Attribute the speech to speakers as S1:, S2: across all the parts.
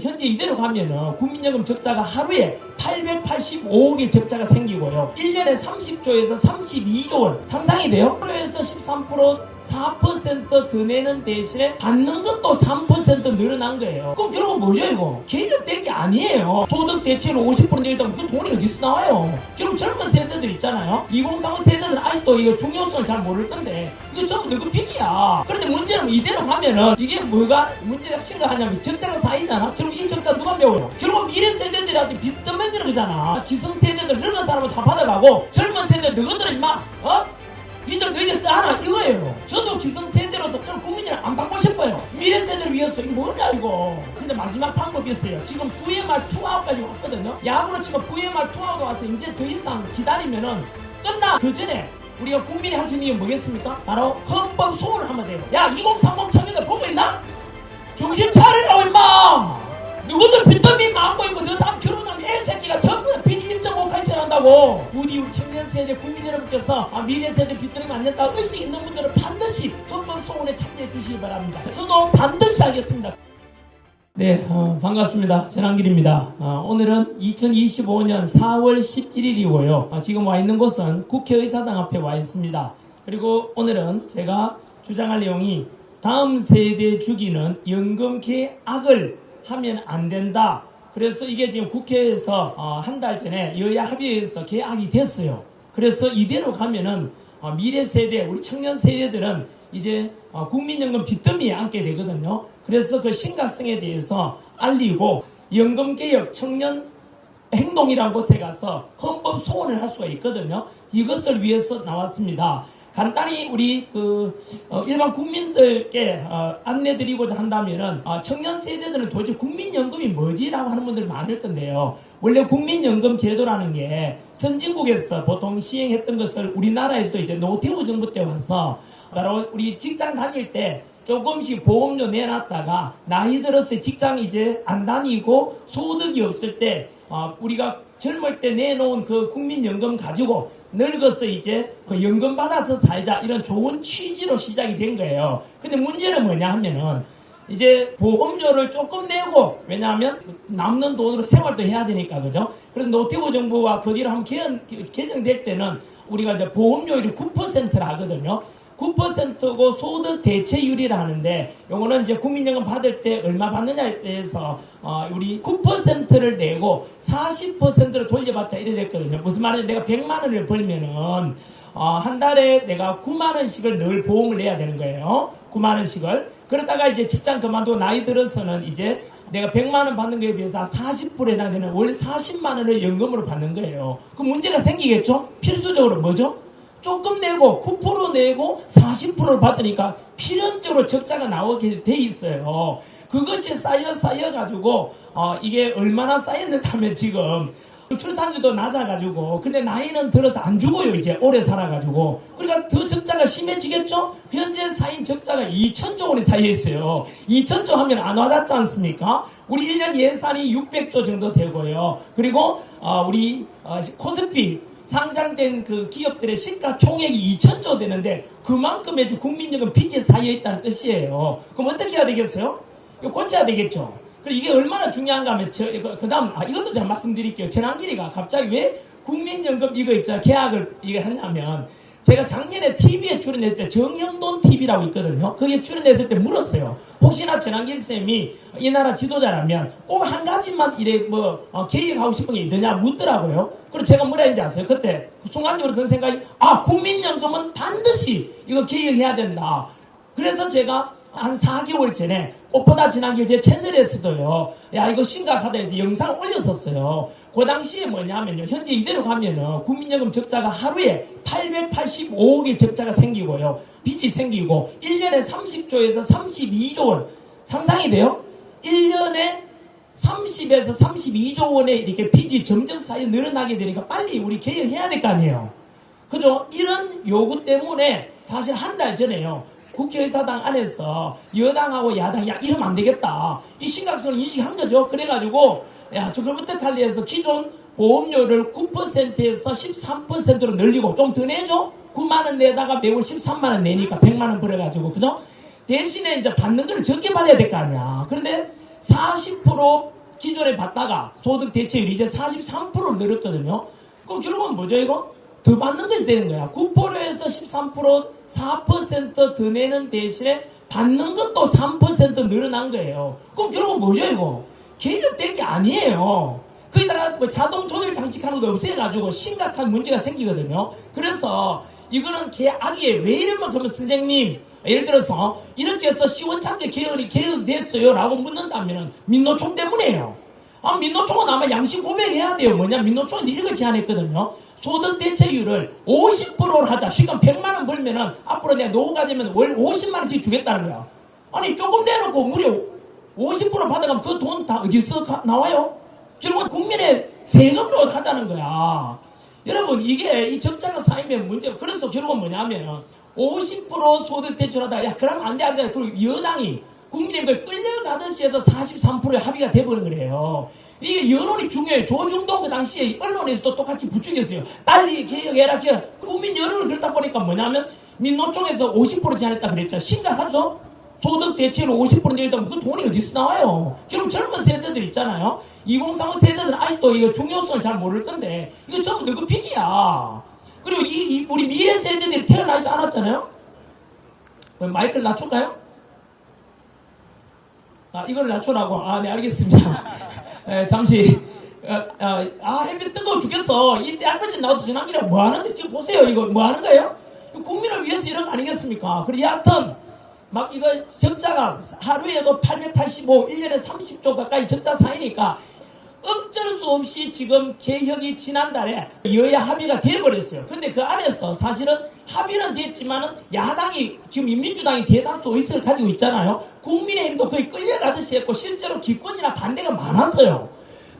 S1: 현재 이대로 가면은 국민연금 적자가 하루에 885억의 적자가 생기고요. 1년에 30조에서 32조 원 상상이 돼요? 하루에서 13% 4%더 내는 대신에 받는 것도 3% 늘어난 거예요. 그럼 결국은 뭐죠 이거? 개혁된 게 아니에요. 소득 대체로 50% 내리다 그 돈이 어디서 나와요? 결국 젊은 세대들 있잖아요. 2035 세대들은 아직도 이거 중요성을 잘 모를 건데 이거 전부 너그 빚이야. 그런데 문제는 이대로 가면은 이게 뭐가 문제가 심각하냐면 적자가 쌓이잖아. 결국 이 적자 누가 메워요? 결국 미래 세대들한테 빚 떠먹이는 거잖아. 기성 세대들 늙은 사람은 다 받아가고 젊은 세대 너희들은 임마 어? 빚을 너희들 따라 이거예요. 저도 기성세대로서 저는 국민이랑 안 받고 싶어요. 미래 세대를 위해서 이거 뭐냐 이거. 근데 마지막 방법이 있어요. 지금 VMR 투아웃까지 왔거든요. 야구로 치면 VMR 투아웃 와서 이제 더 이상 기다리면은 끝나. 그 전에 우리가 국민이 할 수 있는 게 뭐겠습니까? 바로 헌법 소원을 하면 돼요. 야 2030 청년들 보고 있나? 정신 차리라고 임마! 누구들 빚더미 마음고 있고 너 다음 결혼하면 애 새끼가 전 부다빚 1.5칼 한다고 부디 우리 청년 세대 국민 여러분께서 아, 미래 세대 빚더미 안 냈다 의식 있는 분들은 반드시 헌법 소원에 참여해 주시기 바랍니다. 저도 반드시 하겠습니다. 네, 어, 반갑습니다. 전한길입니다. 어, 오늘은 2025년 4월 11일이고요. 아, 지금 와 있는 곳은 국회의사당 앞에 와 있습니다. 그리고 오늘은 제가 주장할 내용이 다음 세대 죽이는 연금 계약을 하면 안 된다. 그래서 이게 지금 국회에서 어, 한달 전에 여야 합의해서 계약이 됐어요. 그래서 이대로 가면은 어, 미래 세대, 우리 청년 세대들은 이제 어, 국민연금 빚더미에 앉게 되거든요. 그래서 그 심각성에 대해서 알리고 연금개혁 청년 행동이라는 곳에 가서 헌법 소원을 할 수가 있거든요. 이것을 위해서 나왔습니다. 간단히 우리 그 어, 일반 국민들께 어, 안내드리고자 한다면은 어, 청년 세대들은 도대체 국민연금이 뭐지라고 하는 분들이 많을 건데요. 원래 국민연금 제도라는 게 선진국에서 보통 시행했던 것을 우리나라에서도 이제 노태우 정부 때 와서 바로 우리 직장 다닐 때 조금씩 보험료 내놨다가 나이 들었을 때 직장 이제 안 다니고 소득이 없을 때 어, 우리가 젊을 때 내놓은 그 국민연금 가지고 늙어서 이제 그 연금 받아서 살자 이런 좋은 취지로 시작이 된 거예요. 근데 문제는 뭐냐 하면은 이제 보험료를 조금 내고 왜냐하면 남는 돈으로 생활도 해야 되니까 그죠? 그래서 노태우 정부와 그 뒤로 한번 개헌, 개정될 때는 우리가 이제 보험료율이 9%라 하거든요. 9%고 소득 대체율이라 하는데 요거는 이제 국민연금 받을 때 얼마 받느냐에 대해서 어, 우리 9%를 내고 40%를 돌려받자 이래 됐거든요. 무슨 말이냐 내가 100만 원을 벌면은 어, 한 달에 내가 9만 원씩을 늘 보험을 내야 되는 거예요. 9만 원씩을. 그러다가 이제 직장 그만두고 나이 들어서는 이제 내가 100만 원 받는 거에 비해서 40%에 해당되는 월 40만 원을 연금으로 받는 거예요. 그 문제가 생기겠죠? 필수적으로 뭐죠? 조금 내고 9% 내고 40%를 받으니까 필연적으로 적자가 나오게 돼 있어요. 그것이 쌓여 쌓여 가지고 어, 이게 얼마나 쌓였는가 하면 지금 출산율도 낮아가지고 근데 나이는 들어서 안 죽어요 이제 오래 살아가지고. 그러니까 더 적자가 심해지겠죠? 현재 쌓인 적자가 2천조 원이 쌓여 있어요. 2천조 하면 안 와닿지 않습니까? 우리 1년 예산이 600조 정도 되고요. 그리고 어, 우리 어, 코스피 상장된 그 기업들의 시가 총액이 2천조 되는데 그만큼의 국민연금 빚에 쌓여 있다는 뜻이에요. 그럼 어떻게 해야 되겠어요? 이거 고쳐야 되겠죠. 그리고 이게 얼마나 중요한가 하면 저, 그 다음 아, 이것도 제가 말씀드릴게요. 전환길이가 갑자기 왜 국민연금 이거 있잖아. 계약을 이거 했냐면 제가 작년에 TV에 출연했을 때 정영돈 TV라고 있거든요. 거기에 출연했을 때 물었어요. 혹시나 전환길 쌤이 이 나라 지도자라면 꼭 한 가지만 이래 뭐 어, 개혁하고 싶은 게 있느냐 묻더라고요. 그리고 제가 뭐라 했는지 아세요? 그때 순간적으로 든 생각이 아 국민연금은 반드시 이거 개혁해야 된다. 그래서 제가 한 4개월 전에 꽃보다 지난 길 제 채널에서도요. 야 이거 심각하다 해서 영상 올렸었어요. 그 당시에 뭐냐면요. 현재 이대로 가면은 국민연금 적자가 하루에 885억의 적자가 생기고요. 빚이 생기고 1년에 30조에서 32조 원 상상이 돼요? 1년에 30에서 32조 원의 이렇게 빚이 점점 쌓여 늘어나게 되니까 빨리 우리 개혁해야 될 거 아니에요. 그죠? 이런 요구 때문에 사실 한 달 전에요. 국회의사당 안에서 여당하고 야당, 야, 이러면 안 되겠다. 이 심각성을 인식한 거죠. 그래가지고, 야, 저걸부터 관리해서 기존 보험료를 9%에서 13%로 늘리고 좀 더 내죠? 9만원 내다가 매월 13만원 내니까 100만원 벌어가지고, 그죠? 대신에 이제 받는 거를 적게 받아야 될 거 아니야. 그런데 40% 기존에 받다가 소득 대체율이 이제 43%로 늘었거든요. 그럼 결국은 뭐죠, 이거? 더 받는 것이 되는 거야. 9%에서 13% 4%더 내는 대신에 받는 것도 3% 늘어난 거예요. 그럼 결국은 뭐죠, 이거? 개혁된 게 아니에요. 거기다가 뭐 자동 조절 장치 하는 거 없애가지고 심각한 문제가 생기거든요. 그래서 이거는 개악이에요. 왜 이러면 그러면 선생님 예를 들어서 이렇게 해서 시원찮게 개혁이 개혁됐어요 라고 묻는다면 민노총 때문이에요. 아, 민노총은 아마 양심 고백해야 돼요. 뭐냐, 민노총은 이걸 제안했거든요. 소득 대체율을 50%로 하자. 시간 100만 원 벌면은 앞으로 내가 노후가 되면 월 50만 원씩 주겠다는 거야. 아니, 조금 내놓고 무려 50% 받아가면 그 돈 다 어디서 가- 나와요? 결국은 국민의 세금으로 하자는 거야. 여러분, 이게 이 적자가 쌓이면 문제가, 그래서 결국은 뭐냐면, 50% 소득 대출하다, 야, 그러면 안 돼, 안 돼. 그리고 여당이 국민의힘을 끌려가듯이 해서 43%의 합의가 돼버린 거래요. 이게 여론이 중요해요. 조중동 그 당시에 언론에서도 똑같이 부추겼어요. 빨리 개혁해라, 개혁. 국민 여론을 그렇다 보니까 뭐냐면, 민노총에서 50% 제안했다 그랬죠. 심각하죠? 소득 대체로 50% 내렸다면 그 돈이 어디서 나와요? 결국 젊은 세대들 있잖아요. 2035 세대들은 아직도 이거 중요성을 잘 모를 건데, 이거 전부 너그 빚이야. 그리고 이, 이 우리 미래 세대들이 태어나지도 않았잖아요? 마이크를 낮출까요? 아, 이걸 낮추라고. 아, 네, 알겠습니다. 에, 잠시. 어, 어, 아, 햇빛 뜨거워 죽겠어. 이때 할아버지 나와서 지난 길에 뭐 하는데 지금 보세요. 이거 뭐 하는 거예요? 국민을 위해서 이런 거 아니겠습니까? 그리고 여하튼, 막 이거 적자가 하루에도 885, 1년에 30조 가까이 적자 사이니까 어쩔 수 없이 지금 개혁이 지난달에 여야 합의가 되어버렸어요. 근데 그 안에서 사실은 합의는 됐지만은 야당이 지금 민민주당이 대다수 의석을 가지고 있잖아요. 국민의힘도 거의 끌려가듯이 했고 실제로 기권이나 반대가 많았어요.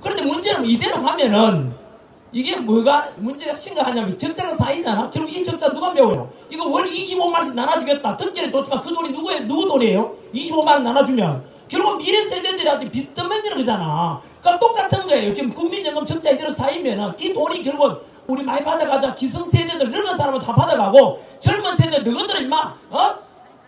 S1: 그런데 문제는 이대로 가면은 이게 뭐가 문제가 심각하냐면 적자가 쌓이잖아. 결국 이 적자 누가 메워요? 이거 월 25만 원씩 나눠주겠다. 듣기는 좋지만 그 돈이 누구의 누구 돈이에요? 25만 원 나눠주면 결국 미래 세대들한테 빚 떠먹이는 거잖아. 그러니까 똑같은 거예요. 지금 국민연금 적자 이대로 쌓이면은 이 돈이 결국은 우리 많이 받아가자. 기성세대들 늙은 사람은 다 받아가고 젊은 세대 너희들 임마 어?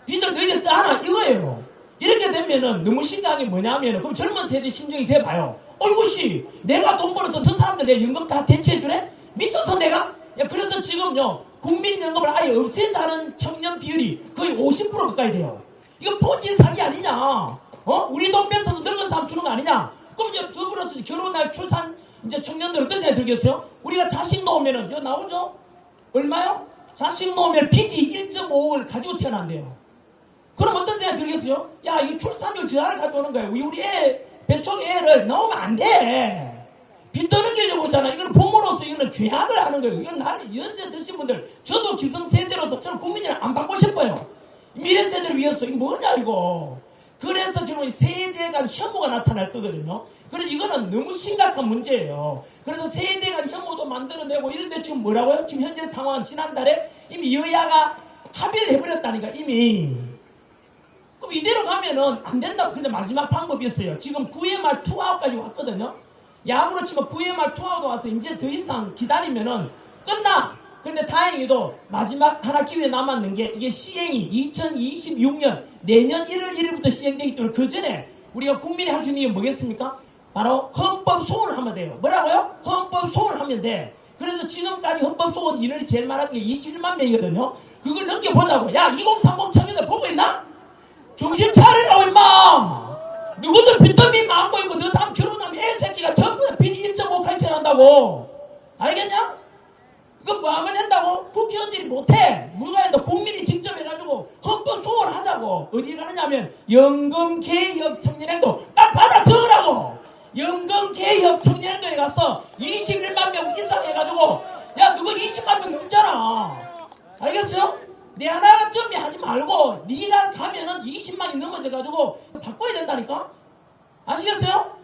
S1: 빚을 너희들 떠하나 이거예요. 이렇게 되면은 너무 심각한 게 뭐냐면은 그럼 젊은 세대 심정이 돼봐요. 어이구씨 내가 돈 벌어서 저 사람들 내 연금 다 대체해주네? 미쳤어 내가? 야 그래서 지금요 국민연금을 아예 없앤다는 청년 비율이 거의 50% 가까이 돼요. 이거 폰지 사기 아니냐? 어? 우리 돈 뺏어서 늙은 사람 주는 거 아니냐? 그럼 이제 더불어서 결혼할 출산 이제 청년들 어떤 생각이 들겠어요? 우리가 자식 놓으면은 이거 나오죠? 얼마요? 자식 놓으면 빚이 1.5을 가지고 태어난대요. 그럼 어떤 생각이 들겠어요? 야, 이 출산율 저하를 가져오는 거예요. 우리, 우리 애, 뱃속에 애를 넣으면 안 돼. 빚 떠넘기려고 하잖아. 이건 부모로서 이거는 죄악을 하는 거예요. 이건 나 연세 드신 분들, 저도 기성세대로서 저는 국민을 안 받고 싶어요. 미래 세대를 위해서. 이게 뭐냐, 이거. 그래서 지금 이 세대 간 혐오가 나타날 거거든요. 그래서 이거는 너무 심각한 문제예요. 그래서 세대 간 혐오도 만들어내고 이런데 지금 뭐라고요? 지금 현재 상황은 지난달에 이미 여야가 합의를 해버렸다니까, 이미. 그럼 이대로 가면은 안 된다고. 근데 마지막 방법이 있어요. 지금 9회 말 투아웃까지 왔거든요. 야구로 치면 9회 말 투아웃 와서 이제 더 이상 기다리면은 끝나! 근데 다행히도 마지막 하나 기회 남았는 게 이게 시행이 2026년 내년 1월 1일부터 시행되기 때문에 그 전에 우리가 국민이 할 수 있는 게 뭐겠습니까? 바로 헌법 소원을 하면 돼요. 뭐라고요? 헌법 소원을 하면 돼. 그래서 지금까지 헌법 소원 인원이 제일 많았던 게 21만 명이거든요. 그걸 넘겨보자고. 야, 2030 청년들 보고 있나? 정신 차리라고 임마 누구들 빚더미 많고 있고 너 다음 결혼하면 애 새끼가 전부 다 빚이 1.5 칼퇴 한다고 알겠냐? 이거 뭐 하면 된다고? 국회의원들이 못해 누가 해도 국민이 직접 해가지고 헌법 소원하자고 어디 가느냐면 연금개혁 청년행동 딱 받아 적으라고 연금개혁 청년행동에 가서 21만 명 이상 해가지고 야 누구 20만 명 넘잖아 알겠어요? 내 하나가 점이 하지 말고 네가 가면은 20만이 넘어져가지고 바꿔야 된다니까? 아시겠어요?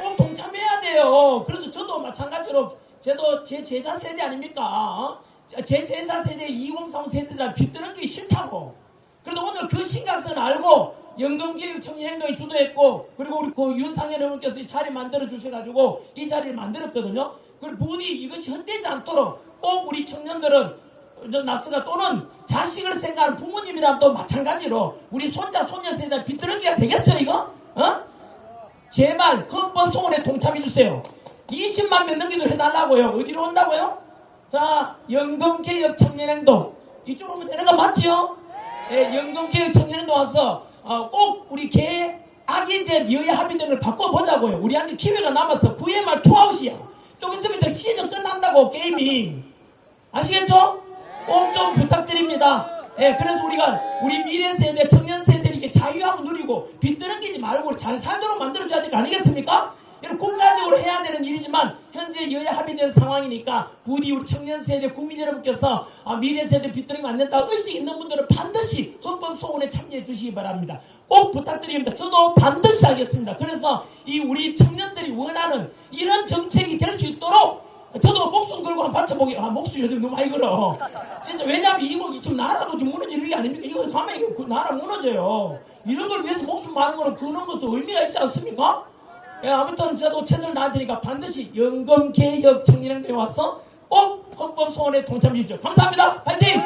S1: 꼭 동참해야 돼요. 그래서 저도 마찬가지로 저도 제 제자 세대 아닙니까? 어? 제 제자 세대 2030 세대들 빚드는 게 싫다고. 그래도 오늘 그 심각성을 알고 연금교육 청년행동이 주도했고 그리고 우리 그 윤상현 의원께서 이 자리 만들어 주셔가지고 이 자리를 만들었거든요. 그리고 부디 이것이 헛되지 않도록 꼭 우리 청년들은 저 나스가 또는 자식을 생각하는 부모님이랑 또 마찬가지로 우리 손자 손녀 세대 비뚤어기가 되겠어요 이거? 어? 제발 헌법 소원에 동참해 주세요. 20만 명 넘기도 해달라고요. 어디로 온다고요? 자, 연금개혁 청년행동. 이쪽으로 오면 되는 거 맞지요? 예, 연금개혁 청년행동 와서 어, 꼭 우리 개 악인된 여야 합의된을 바꿔보자고요. 우리한테 기회가 남아서 9회말 투아웃이야. 좀 있으면 시즌 끝난다고 게임이. 아시겠죠? 꼭 좀 부탁드립니다. 예, 그래서 우리가 우리 미래 세대, 청년 세대를 이렇게 자유하고 누리고 빗드는기지 말고 잘 살도록 만들어줘야 될 거 아니겠습니까? 이런 국가적으로 해야 되는 일이지만 현재 여야 합의된 상황이니까 부디 우리 청년 세대 국민 여러분께서 아, 미래 세대 빗드는 거안 된다 의식 있는 분들은 반드시 헌법 소원에 참여해 주시기 바랍니다. 꼭 부탁드립니다. 저도 반드시 하겠습니다. 그래서 이 우리 청년들이 원하는 이런 정책이 될 수 있도록 저도 목숨 걸고 한번 받쳐보기, 아, 목숨 요즘 너무 많이 걸어. 진짜, 왜냐면 이거 지금 나라도 좀 무너지는 게 아닙니까? 이거 가면 이거 그 나라 무너져요. 이런 걸 위해서 목숨 많은 거는 그런 것도 의미가 있지 않습니까? 예, 아무튼 저도 최선을 다할 테니까 반드시 연금개혁 청년회에 와서 꼭 헌법 소원에 동참해 주십시오. 감사합니다. 파이팅!